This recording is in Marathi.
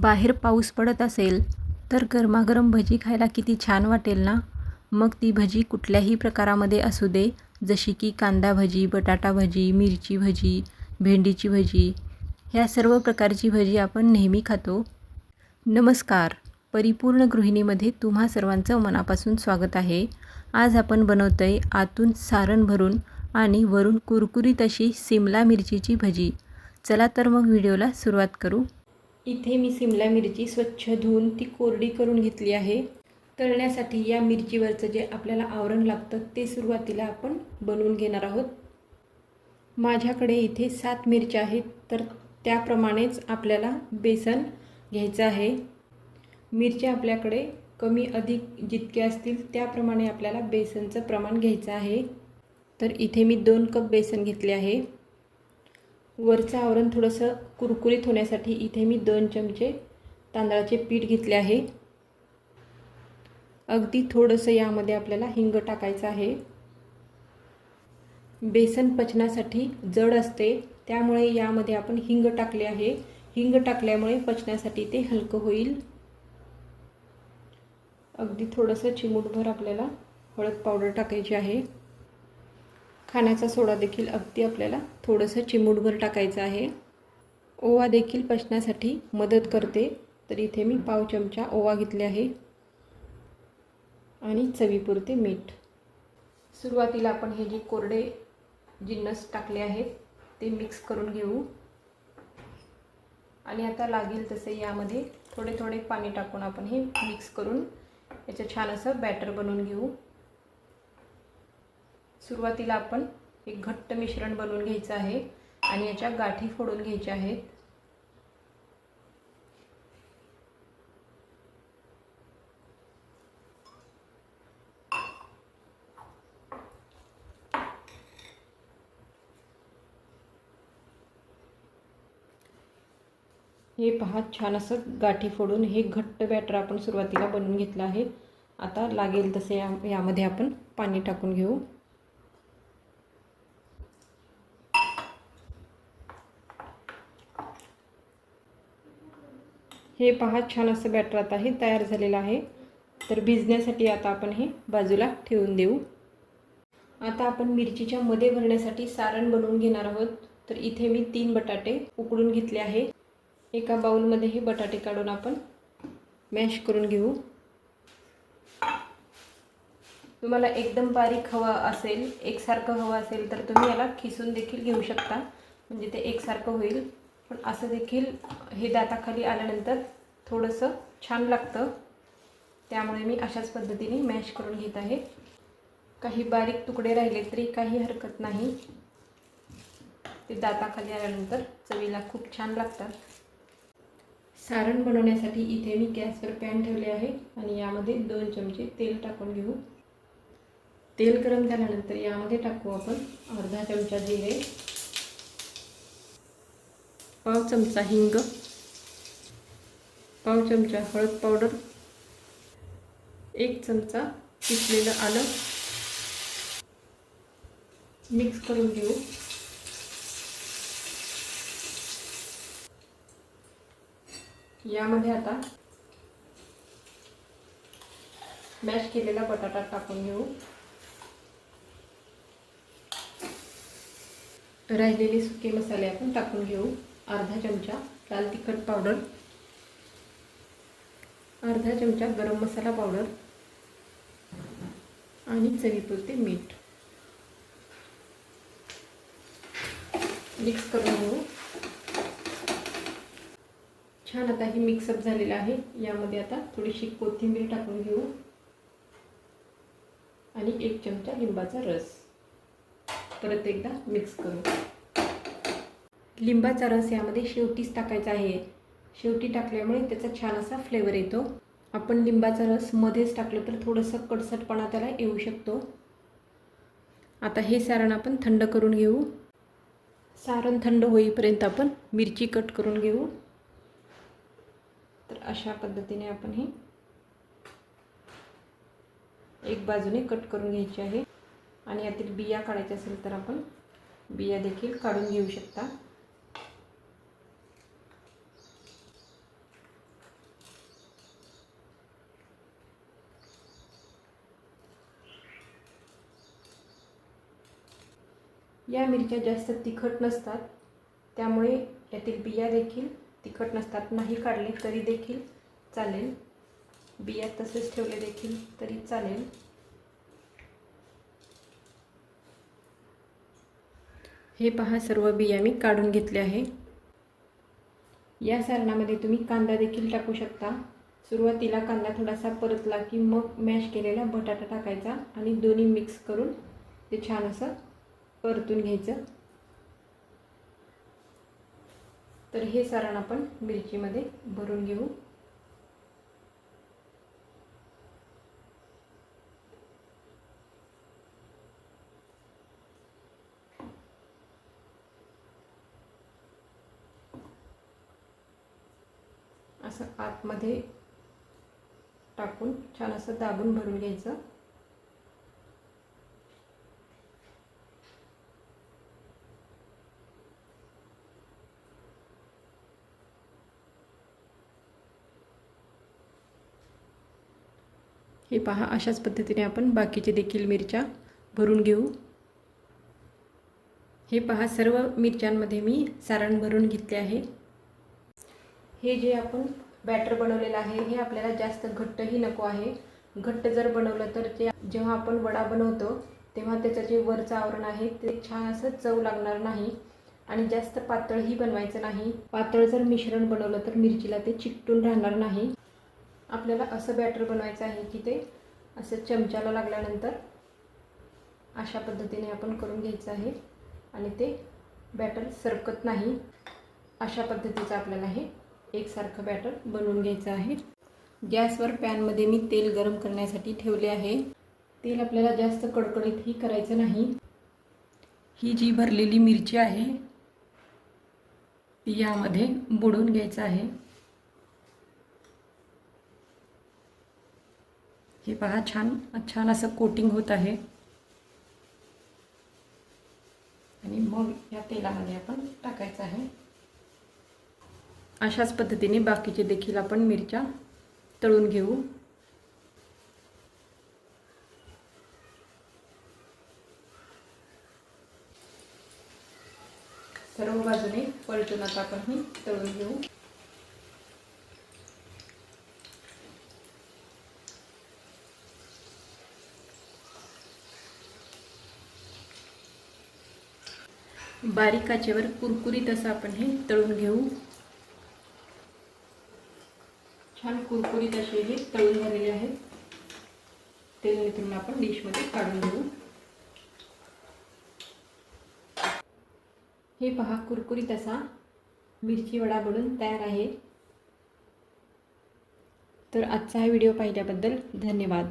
बाहेर पाऊस पडत असेल तर गरमागरम भजी खायला किती छान वाटेल ना? मग ती भजी कुठल्याही प्रकारामध्ये असू दे जशी की कांदा भजी बटाटा भजी मिरची भजी भेंडीची भजी ह्या सर्व प्रकारची भजी आपण नेहमी खातो. नमस्कार. परिपूर्ण गृहिणीमध्ये तुम्हा सर्वांचं मनापासून स्वागत आहे. आज आपण बनवतो आहे आतून सारण भरून आणि वरून कुरकुरीत अशी सिमला मिरचीची भजी. चला तर मग व्हिडिओला सुरुवात करू. इथे मी सिमला मिरची स्वच्छ धुवून ती कोरडी करून घेतली आहे. तळण्यासाठी या मिरचीवरचं जे आपल्याला आवरण लागतं ते सुरुवातीला आपण बनवून घेणार आहोत. माझ्याकडे इथे सात मिरच्या आहेत तर त्याप्रमाणेच आपल्याला बेसन घ्यायचं आहे. मिरच्या आपल्याकडे कमी अधिक जितके असतील त्याप्रमाणे आपल्याला बेसनचं प्रमाण घ्यायचं आहे. तर इथे मी दोन कप बेसन घेतले आहे. वरचं आवरण थोडंसं कुरकुरीत होण्यासाठी इथे मी दोन चमचे तांदळाचे पीठ घेतले आहे. अगदी थोडंसं यामध्ये आपल्याला हिंग टाकायचं आहे. बेसन पचण्यासाठी जड असते त्यामुळे यामध्ये आपण हिंग टाकले आहे. हिंग टाकल्यामुळे पचण्यासाठी ते हलकं होईल. अगदी थोडंसं चिमूटभर आपल्याला हळद पावडर टाकायची आहे. खाण्याचा सोडा देखील अगदी आपल्याला थोडंसं चिमूटभर टाकायचं आहे. ओवा देखील पचण्यासाठी मदत करते. तर इथे मी पाव चमचा ओवा घेतले आहे. आणि चवीपुरते मीठ. सुरुवातीला आपण हे जे कोरडे जिन्नस टाकले आहेत ते मिक्स करून घेऊ. आणि आता लागेल तसे यामध्ये थोडे थोडे पाणी टाकून आपण हे मिक्स करून याचं छान असं बॅटर बनवून घेऊ. सुरुवातीला आपण एक घट्ट मिश्रण बनवून घ्यायचं आहे आणि याच्या गाठी फोडून घ्यायच्या आहेत. हे पहा छान असं गाठी फोडून हे घट्ट बॅटर आपण सुरुवातीला बनवून घेतलं आहे. आता लागेल तसे या यामध्ये आपण पाणी टाकून घेऊ. हे पहा छान असं बॅटर आता हे तयार झालेलं आहे. तर भिजण्यासाठी आता आपण हे बाजूला ठेवून देऊ. आता आपण मिरचीच्या मध्ये भरण्यासाठी सारण बनवून घेणार आहोत. तर इथे मी तीन बटाटे उकडून घेतले आहे. एका बाउलमध्ये हे बटाटे काढून आपण मॅश करून घेऊ. तुम्हाला एकदम बारीक हवा असेल एकसारखं हवं असेल तर तुम्ही याला खिसून देखील घेऊ शकता. म्हणजे ते एकसारखं होईल. पण असं देखील हे दाताखाली आल्यानंतर थोडंसं छान लागतं. त्यामुळे मी अशाच पद्धतीने मॅश करून घेत आहे. काही बारीक तुकडे राहिले तरी काही हरकत नाही. ते दाताखाली आल्यानंतर चवीला खूप छान लागतात. सारण बनवण्यासाठी इथे मी गॅसवर पॅन ठेवले आहे आणि यामध्ये दोन चमचे तेल टाकून घेऊ. तेल गरम झाल्यानंतर यामध्ये टाकू आपण अर्धा चमचा जिरे पाव चमचा हिंग पाव चमचा हळद पावडर एक चमचा किसलेलं आलं. मिक्स करून घेऊ. यामध्ये आता मॅश केलेला बटाटा टाकून घेऊ. राहिलेले सुके मसाले आपण टाकून घेऊ. अर्धा चमचा लाल तिखट पावडर अर्धा चमचा गरम मसाला पावडर आणि चवीपुरते मीठ. मिक्स करून घेऊ. छान आता हे मिक्सअप झालेलं आहे. यामध्ये आता थोडीशी कोथिंबीर टाकून घेऊ. आणि एक चमचा लिंबाचा रस. परत एकदा मिक्स करू. लिंबाचा रस यामध्ये शेवटीच टाकायचा आहे. शेवटी टाकल्यामुळे त्याचा छान असा फ्लेवर येतो. आपण लिंबाचा रस मध्येच टाकलं तर थोडंसं कडसटपणा त्याला येऊ शकतो. आता हे सारण आपण थंड करून घेऊ. सारण थंड होईपर्यंत आपण मिरची कट करून घेऊ. तर अशा पद्धतीने आपण हे एक बाजूने कट करून घ्यायची आहे. आणि यातील बिया काढायच्या असेल तर आपण बिया देखील काढून घेऊ शकता. या मिरच्या जास्त तिखट नसतात त्यामुळे यातील बिया देखील तिखट नसतात. नाही काढले तरी देखील चालेल. बिया तसेच ठेवले देखील तरी चालेल. हे पहा सर्व बिया मी काढून घेतले आहे. या सारणामध्ये तुम्ही कांदा देखील टाकू शकता. सुरुवातीला कांदा थोडासा परतला की मग मॅश केलेला बटाटा टाकायचा आणि दोन्ही मिक्स करून ते छान असं परतून घ्यायचं. तर हे सारण आपण मिरचीमध्ये भरून घेऊ. असं आतमध्ये टाकून छान असं दाबून भरून घ्यायचं. हे पहा अशाच पद्धतीने आपण बाकीचे देखील मिरच्या भरून घेऊ. हे पहा सर्व मिरच्यांमध्ये मी सारण भरून घेतले आहे. हे जे आपण बॅटर बनवलेलं आहे हे आपल्याला जास्त घट्टही नको आहे. घट्ट जर बनवलं तर ते जेव्हा आपण वडा बनवतो तेव्हा त्याचं जे वरचं आवरण आहे ते छान असं चव लागणार नाही आणि जास्त पातळही बनवायचं नाही. पातळ जर मिश्रण बनवलं तर मिरचीला ते चिकटून राहणार नाही. आपल्याला असं बॅटर बनवायचं आहे की ते असं चमच्याला लागल्यानंतर अशा पद्धतीने आपण करून घ्यायचं आहे. आणि ते बॅटर सरकत नाही. अशा पद्धतीचं आपल्याला हे एकसारखं बॅटर बनवून घ्यायचं आहे. गॅसवर पॅनमध्ये मी तेल गरम करण्यासाठी ठेवले आहे. तेल आपल्याला जास्त कडकडीतही करायचं नाही. ही जी भरलेली मिरची आहे ती यामध्ये बुडवून घ्यायचं आहे. हे पहा छान छान असं कोटिंग होत आहे. आणि मग या तेलामध्ये आपण टाकायचं आहे. अशाच पद्धतीने बाकीचे देखील आपण मिरच्या तळून घेऊ. सर्व बाजूने पलटून आता आपण ही तळून घेऊ. बारीक काचेवर कुरकुरीत असं आपण हे तळून घेऊ. छान कुरकुरीत असे हे तळून झालेले आहेत. तेल निथरून आपण डिशमध्ये काढून घेऊ. हे पहा कुरकुरीत असा मिरची वडा बनून तयार आहे. तर आजचा हा व्हिडिओ पाहिल्याबद्दल धन्यवाद.